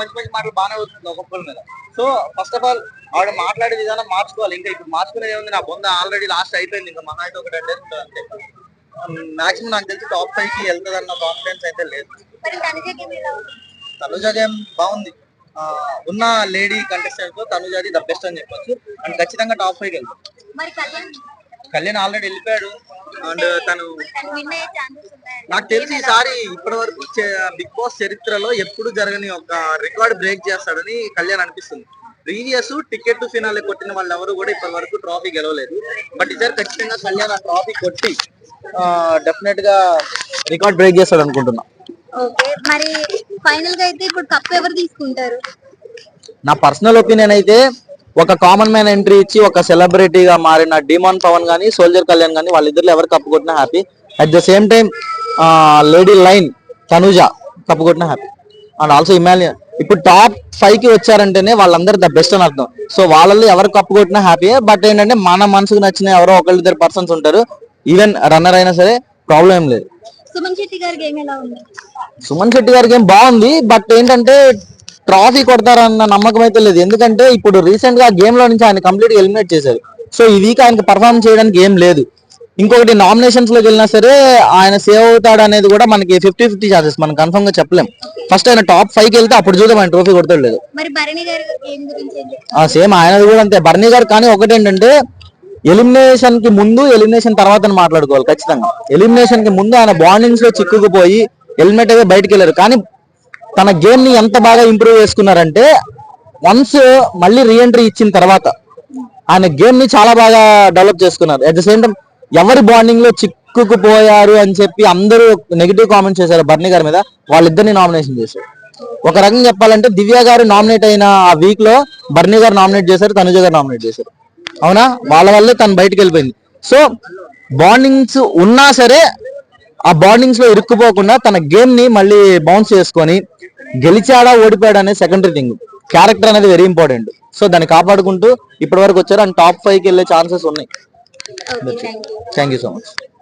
మంచి మంచి మాటలు బాగానే వస్తుంది ఒక్కొక్కరి మీద. సో ఫస్ట్ ఆఫ్ ఆల్ ఆవిడ మాట్లాడే విధానం మార్చుకోవాలి. ఇంకా ఇప్పుడు మార్చుకునేది ఏముంది? నా బొంద ఆల్రెడీ లాస్ట్ అయిపోయింది. ఇంకా మహా అయితే ఒక టెన్ డేస్ ఉంటుంది మాక్సిమం నాకు తెలిసి టాప్ ఫైవ్కి వెళ్తుంది అన్న కాన్ఫిడెన్స్ అయితే లేదు. తనుజ గేమ్ గేమ్ బాగుంది. ఉన్న లేడీ కంటెస్టెంట్ తనుజాది ద బెస్ట్ అని చెప్పొచ్చు. అండ్ ఖచ్చితంగా టాప్ ఫైవ్ వెళ్తాం కళ్యాణ్? ఆల్రెడీ వెళ్ళిపోయాడు. అండ్ తను తను నాకు తెలిసి ఈసారి ఇప్పటి వరకు బిగ్ బాస్ చరిత్రలో ఎప్పుడు జరగని ఒక రికార్డ్ బ్రేక్ చేస్తాడని కళ్యాణ్ అనిపిస్తుంది. ప్రీవియస్ టికెట్ టు ఫినాలే కొట్టిన వాళ్ళు ఎవరు కూడా ఇప్పటి వరకు ట్రాఫీ గెలవలేదు. బట్ ఈసారి ఖచ్చితంగా కళ్యాణ్ ఆ ట్రాఫీ కొట్టి డెఫినెట్గా రికార్డ్ బ్రేక్ చేస్తాడు అనుకుంటున్నా. ఓకే మరి ఫైనల్గా అయితే ఇప్పుడు కప్ ఎవరు తీసుకుంటారు? నా పర్సనల్ ఒపీనియన్ అయితే ఒక కామన్ మ్యాన్ ఎంట్రీ ఇచ్చి ఒక సెలబ్రిటీగా మారిన డిమాన్ పవన్ గానీ సోల్జర్ కళ్యాణ్ గానీ వాళ్ళిద్దరు ఎవరు కప్పు కొట్టినా happy at the same time lady line Tanuja cup కొట్టినా హ్యాపీ అండ్ ఆల్సో ఇమాలియన్ ఇప్పుడు టాప్ ఫైవ్కి వచ్చారంటేనే వాళ్ళందరూ ద బెస్ట్ అని అర్థం. సో వాళ్ళల్లో ఎవరు కప్పు కొట్టినా హ్యాపీ బట్ ఏంటంటే మన మనసుకు నచ్చిన ఎవరో ఒకళ్ళిద్దరు పర్సన్స్ ఉంటారు. ఈవెన్ రన్నర్ అయినా సరే ప్రాబ్లం ఏం లేదు. సుమన్ శెట్టి గారి గేమ్ ఎలా ఉంది? సుమన్ శెట్టి గారి గేమ్ బాగుంది బట్ ఏంటంటే ట్రాఫీ కొడతారన్న నమ్మకం అయితే లేదు. ఎందుకంటే ఇప్పుడు రీసెంట్గా గేమ్లో నుంచి ఆయన కంప్లీట్గా ఎలిమినేట్ చేశారు. సో ఈ వీక్ ఆయనకి పర్ఫార్మ్ చేయడానికి ఏం లేదు. ఇంకొకటి నామినేషన్స్లోకి వెళ్ళినా సరే ఆయన సేవ్ అవుతాడు అనేది కూడా మనకి ఫిఫ్టీ ఫిఫ్టీ ఛాన్సెస్ మనం కన్ఫర్మ్గా చెప్పలేం. ఫస్ట్ ఆయన టాప్ ఫైవ్కి వెళ్తే అప్పుడు చూద్దాం ఆయన ట్రోఫీ కొడతాడు లేదు. సేమ్ ఆయనది కూడా అంతే. బర్నీ గారు కానీ ఒకటి ఏంటంటే ఎలిమినేషన్కి ముందు ఎలిమినేషన్ తర్వాత మాట్లాడుకోవాలి ఖచ్చితంగా. ఎలిమినేషన్కి ముందు ఆయన బాండింగ్స్లో చిక్కుకుపోయి ఎలిమినేట్ అయ్యి బయటికి వెళ్ళారు. కానీ తన గేమ్ని ఎంత బాగా ఇంప్రూవ్ చేసుకున్నారంటే వన్స్ మళ్ళీ రీఎంట్రీ ఇచ్చిన తర్వాత ఆయన గేమ్ని చాలా బాగా డెవలప్ చేసుకున్నారు. అట్ ద సేమ్ టైం ఎవరి బాండింగ్లో చిక్కుకుపోయారు అని చెప్పి అందరూ నెగిటివ్ కామెంట్స్ చేశారు బర్నీ గారి మీద. వాళ్ళిద్దరిని నామినేషన్ చేశారు. ఒక రకంగా చెప్పాలంటే దివ్య గారు నామినేట్ అయిన ఆ వీక్లో బర్నీ గారు నామినేట్ చేశారు తనుజ గారు నామినేట్ చేశారు. అవునా? వాళ్ళ వల్లే తను బయటకు వెళ్ళిపోయింది. సో బాండింగ్స్ ఉన్నా సరే ఆ బాండింగ్స్లో ఇరుక్కుపోకుండా తన గేమ్ని మళ్ళీ బౌన్స్ చేసుకొని గెలిచాడా ఓడిపోయాడా అనేది సెకండరీ థింగ్ క్యారెక్టర్ అనేది వెరీ ఇంపార్టెంట్ సో దాన్ని కాపాడుకుంటూ ఇప్పటి వరకు వచ్చారు. అండ్ టాప్ ఫైవ్కి వెళ్ళే ఛాన్సెస్ ఉన్నాయి. Thank you so much